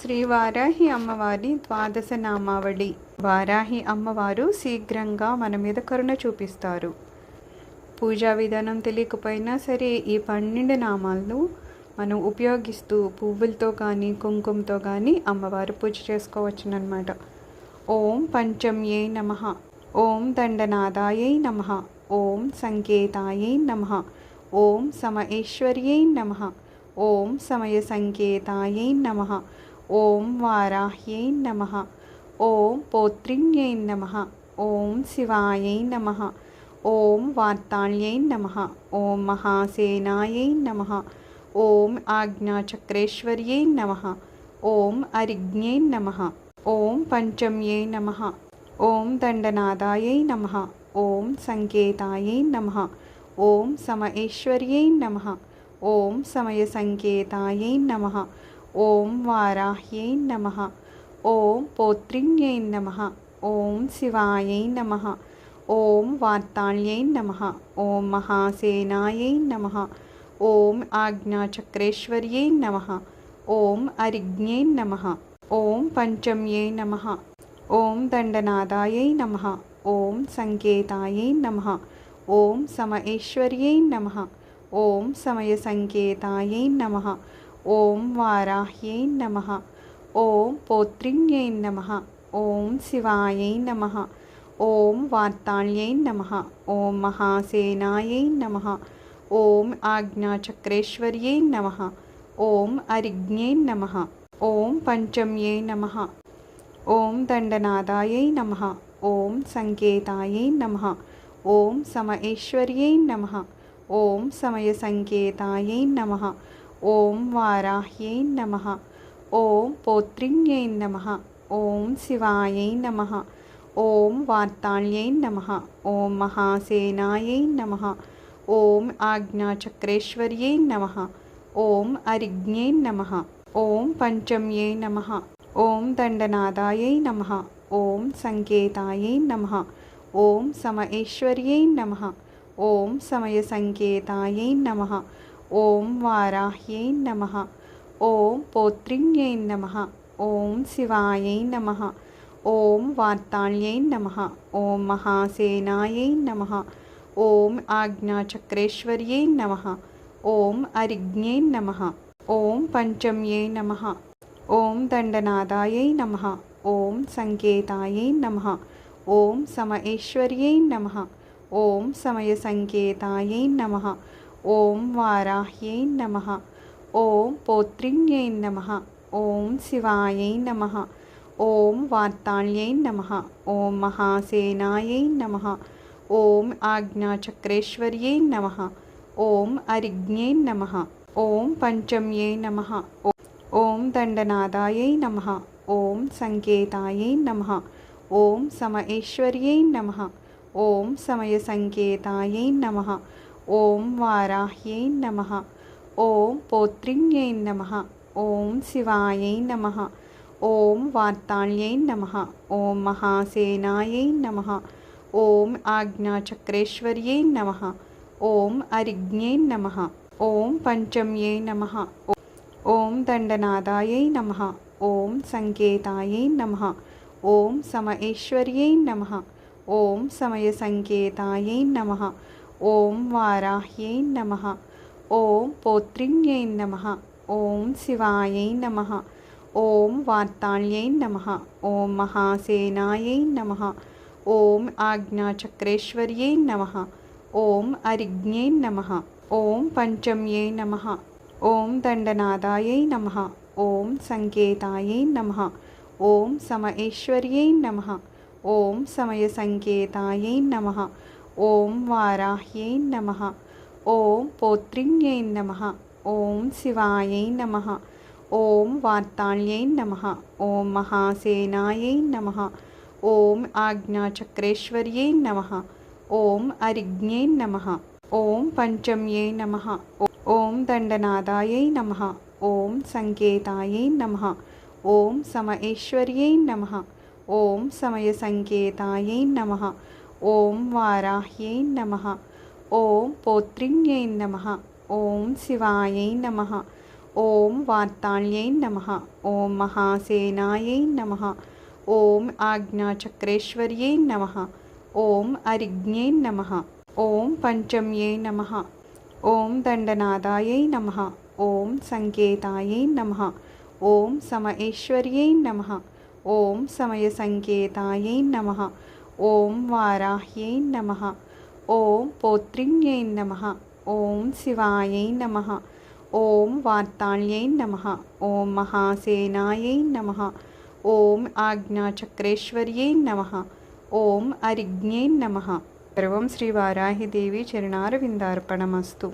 శ్రీ వారాహి అమ్మవారి ద్వాదశ నామావళి. వారాహి అమ్మవారు శీఘ్రంగా మన మీద కరుణ చూపిస్తారు. పూజా విధానం తెలియకపోయినా సరే ఈ పన్నెండు నామాలను మనం ఉపయోగిస్తూ పువ్వులతో కానీ కుంకుమతో కానీ అమ్మవారు పూజ చేసుకోవచ్చునమాట ఓం పంచమ్యై నమ. ఓం దండనాదాయై నమ. ఓం సంకేతాయై నమ. ఓం సమయేశ్వర్యై నమ. ఓం సమయ సంకేతాయై నమ. ॐ वाराह्यै नमः ॐ पौत्रिण्यैन्नमः ॐ शिवायै नमः ॐ वार्ताल्यै नमः ॐ महासेनायै नमः ॐ आज्ञाचक्रेश्वर्यै नमः ॐ अरिज्ञै नमः ॐ पञ्चम्यै नमः ॐ दण्डनादायै नमः ॐ सङ्केतायै नमः ॐ समऐश्वर्यै नमः ॐ समयसङ्केतायै नमः ॐ वाराह्यै नमः ॐ पौत्रिण्यैन्नमः ॐ शिवायै नमः ॐ वार्ताल्यै नमः ॐ महासेनायै नमः ॐ आज्ञाचक्रेश्वर्यै नमः ॐ अरिज्ञै नमः ॐ पञ्चम्यै नमः ॐ दण्डनादायै नमः ॐ सङ्केतायै नमः ॐ समैश्वर्यै नमः ॐ समयसङ्केतायै नमः ఓం వారాహ్యై నమ ఓం పౌత్రిణ్యై నమ ఓం శివాయై నమ ఓం వార్తాళ్యై నమ ఓం మహాసేనాయై నమ ఓం ఆజ్ఞాచక్రేశ్వర్యై నమ ఓం అరిజ్ఞై నమ ఓం పంచమ్యై నమ ఓం దండనాదాయై నమ ఓం సంకేతాయై నమ ఓం సమయేశ్వర్యై నమ ఓం సమయసంకేతాయై నమ ॐ वाराह्यै नमः ॐ पौत्रिण्यैन्नमः ॐ शिवायै नमः ॐ वार्ताण्यैन्नमः ॐ महासेनायै नमः ॐ आज्ञाचक्रेश्वर्यै नमः ॐ अरिज्ञै नमः ॐ पञ्चम्यै नमः ॐ दण्डनादायै नमः ॐ सङ्केतायै नमः ॐ समैश्वर्यै नमः ॐ समयसङ्केतायै नमः ॐ वाराह्यै नमः ॐ पौत्रिण्यै नमः ॐ शिवायै नमः ॐ वार्ताल्यै नमः ॐ महासेनायै नमः ॐ आज्ञाचक्रेश्वर्यै नमः ॐ अरिज्ञै नमः ॐ पञ्चम्यै नमः ॐ दण्डनादायै नमः ॐ सङ्केतायै नमः ॐ समैश्वर्यै नमः ॐ समयसङ्केतायै नमः ॐ वाराह्यै नमः ॐ पौत्रिण्यैन्नमः ॐ शिवायै नमः ॐ वार्ताल्यै नमः ॐ महासेनायै नमः ॐ आज्ञाचक्रेश्वर्यै नमः ॐ अरिज्ञै नमः ॐ पञ्चम्यै नमः ॐ दण्डनादायै नमः ॐ सङ्केतायै नमः ॐ सम एश्वर्यै नमः ॐ समयसङ्केतायै नमः ॐ वाराह्यै नमः ॐ पौत्रिण्यैन्नमः ॐ शिवायै नमः ॐ वार्ताल्यै नमः ॐ महासेनायै नमः ॐ आज्ञाचक्रेश्वर्यै नमः ॐ अरिज्ञै नमः ॐ पञ्चम्यै नमः ॐ दण्डनादायै नमः ॐ सङ्केतायै नमः ॐ समैश्वर्यै नमः ॐ समयसङ्केतायै नमः ॐ वाराह्यै नमः ॐ पौत्रिण्यैन्नमः ॐ शिवायै नमः ॐ वार्ताल्यै नमः ॐ महासेनायै नमः ॐ आज्ञाचक्रेश्वर्यै नमः ॐ अरिज्ञै नमः ॐ पञ्चम्यै नमः ॐ दण्डनादायै नमः ॐ सङ्केतायै नमः ॐ समऐश्वर्यै नमः ॐ समयसङ्केतायै नमः ॐ वाराह्यै नमः ॐ पौत्रिण्यैन्नमः ॐ शिवायै नमः ॐ वार्ताल्यै नमः ॐ महासेनायै नमः ॐ आज्ञाचक्रेश्वर्यै नमः ॐ अरिज्ञै नमः ॐ पञ्चम्यै नमः ॐ दण्डनादायै नमः ॐ सङ्केतायै नमः ॐ समऐश्वर्यै नमः ॐ समयसङ्केतायै नमः ॐ वाराह्यै नमः ॐ पौत्रिण्यै नमः ॐ शिवायै नमः ॐ वार्ताण्यैन्नमः ॐ महासेनायै नमः ॐ आज्ञाचक्रेश्वर्यै नमः ॐ अरिज्ञै नमः ॐ पञ्चम्यै नमः ॐ दण्डनादायै नमः ॐ सङ्केतायै नमः ॐ समयेश्वर्यै नमः ॐ समयसङ्केतायै नमः ॐ वाराह्यै नमः ॐ पौत्रिण्यै नमः ॐ शिवायै नमः ॐ वार्ताళ్यै नमः ॐ महासेनायै नमः ॐ आज्ञाचक्रेश्वर्यै नमः ॐ अरिज्ञै नमः सर्वं श्रीवाराहिदेवी चरणारविन्दार्पणमस्तु